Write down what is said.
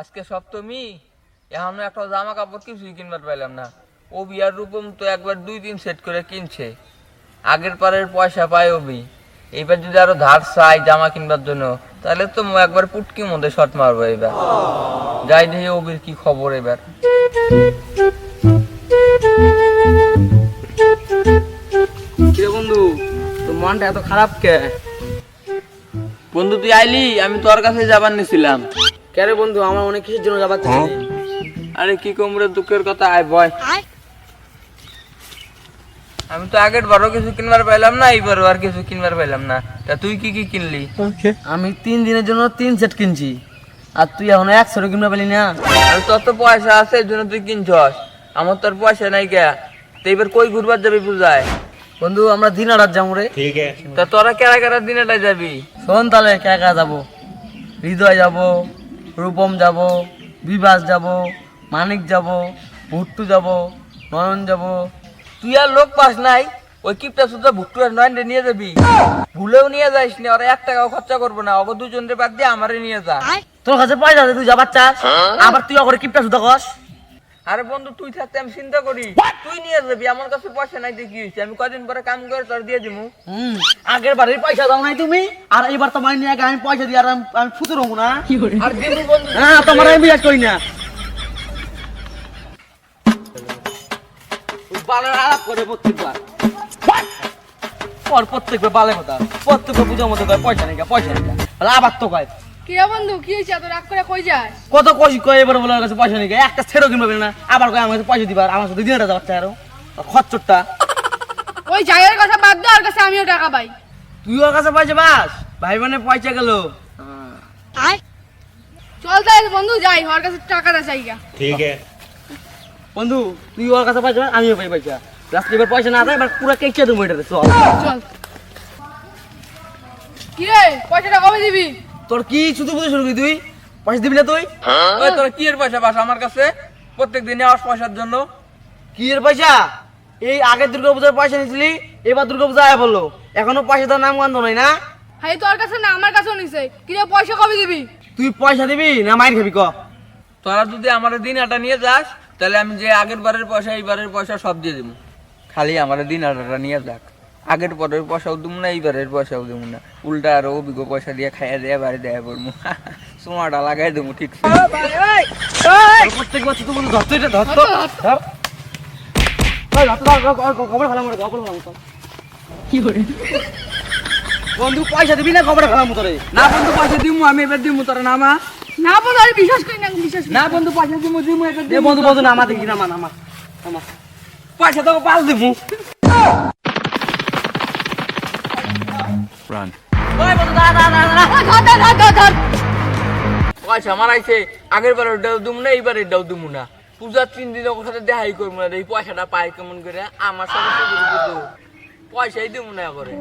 আজকে সপ্তমী এখনও একটা জামা কাপড় কিছুই কিনবার পাইলাম না। ও বিয়ার রূপম তো একবার দুই দিন সেট করে কিনছে। আগের পারের পয়সা পায় ওবি এইবার যদি আরও ধার চাই জামা কিনবার জন্য তাহলে তো একবার পুটকি মধ্যে শট মারবো এবার যাই দেখি ওবির কি খবর এবার। বন্ধু তোর মনটা এত খারাপ কে? বন্ধু তুই আইলি আমি তোর কাছে যাবার নিছিলাম। কেরে বন্ধু আমার অনেক কিছুর জন্য যাবার চাচ্ছি আরে কি কমরে দুঃখের কথা আয় বয়। আমি তো আগের বারও কিছু কিনবার পাইলাম না এইবারও আর কিছু কিনবার পাইলাম না। তা তুই কি কি কিনলি? আমি তিন দিনের জন্য তিন সেট কিনছি। আর তুই এখন এক সেটও কিনতে পারলি না। আর তোর তো পয়সা আছে এই জন্য তুই কিনছস। আমার তোর পয়সা নাই কে তো এবার কই ঘুরবার যাবি পূজায় বন্ধু আমরা দিন আড়াত যাব রে। ঠিক আছে। তা তোরা কেরা কেরা দিনেটা যাবি? শোন তাহলে কে একা যাব? হৃদয় যাব। রূপম যাব বিভাস যাব মানিক যাব ভুট্টু যাব নয়ন যাব। তুই আর লোক পাস নাই ওই কিপটা শুধু ভুট্টু আর নয়নরে নিয়ে যাবি। ভুলেও নিয়ে যাইস না ওরা এক টাকাও খরচা করব না অগো দুজনের বাদ দিয়ে আমারে নিয়ে যা। তোর কাছে পয়সা আছে তুই যাবার চাস আবার তুই অগরে কিপটা শুধু কস। আরে বন্ধু তুই থাকতে আমি চিন্তা করি। তুই নিয়ে যাবি আমার কাছে পয়সা নাই দেখি হয়েছে। আমি কদিন পরে কাম করে তোর দিয়ে দিমু। আগের বারের পয়সা দাও নাই তুমি আর এবার তোমার নিয়ে আগে আমি পয়সা দিয়ে আর আমি- ফুতুর হব না। আর দিমু বন্ধু। হ্যাঁ তোমার আমি বিশ্বাস করি না। বালের আলাপ করে প্রত্যেকবার। ওর প্রত্যেকবার বালে কথা। প্রত্যেকবার মধ্যে কয় পয়সা নেই পয়সা নেই আবার তো কয়। কিরা বন্ধু কি হয়েছে? এত রাগ করে কই যাস? কত কই এবার বলে ওর কাছে পয়সা নেই একটা ছেড়ো কিনবে না আবার আমার কাছে পয়সা দিবার আমার সাথে দিনটা যাচ্ছে আরও। ওই কথা বাদ দে ওর কাছে আমিও টাকা পাই। তুই ওর কাছে পয়সা পাস? ভাই মানে পয়সা গেল। চল তাহলে বন্ধু যাই ওর কাছে টাকাটা চাই গা। বন্ধু তুই ওর কাছে পয়সা পাস, আমিও পাই পয়সা। লাস্ট এবার পয়সা না দেয় এবার পুরো কেটে দেবো এটাতে চল। চল। কি রে পয়সাটা কবে দিবি? তোর কি শুধু বুঝে শুরু করলি তুই? পয়সা দিবি না তুই? ওই তোরা কি এর পয়সা পাস আমার কাছে? প্রত্যেক দিনে আস পয়সার জন্য। কি এর পয়সা? এই আগের দুর্গা পূজার পয়সা নিয়েছিলি এবার দুর্গা পূজা আয়া বলল এখনও পয়সা দেওয়ার নাম গন্ধ নাই না? হাই তোর কাছে না আমার কাছেও নিছে। কি রে পয়সা কবে দিবি? তুই পয়সা দিবি না মাইর খাবি ক? তোরা যদি আমার দিন আটা নিয়ে যাস তাহলে আমি যে আগের বারের পয়সা এইবারের পয়সা সব দিয়ে দেবো। খালি আমার দিন আটাটা নিয়ে যাক। আগের পরের পয়সাও দিব না এইবারের পয়সাও দিব না। উল্টা আরও অভিজ্ঞ পয়সা দিয়ে খাইয়া দেয়া বাড়ি দেয়া পড়ব। সোমাটা লাগাই দেবো ঠিক প্রত্যেক বছর তো বন্ধু ধরতো এটা ধরতো পয়সা দিবি না কবরে ফেলাম তোরে না বন্ধু পয়সা দিমু আমি এবার দিমু তোরা নামা না বন্ধু আমি বিশ্বাস করি না বিশ্বাস না বন্ধু পয়সা দিমু দিমু এবার বন্ধু বন্ধু নামা দেখি নামা নামা নামা পয়সা তোকে পাল দিমু। ওই বন্ধু দাঁড়া দাঁড়া দাঁড়া ধর ধর ধর ধর ধর। পয়সা মারাইছে আগের বার ডাউ দিমু না এইবার ডাউ দিমু না। পূজা তিন দিন ওর সাথে দেখাই করব না এই পয়সাটা পাই কেমন করে। আমার সাথে পয়সাই দিমু না করে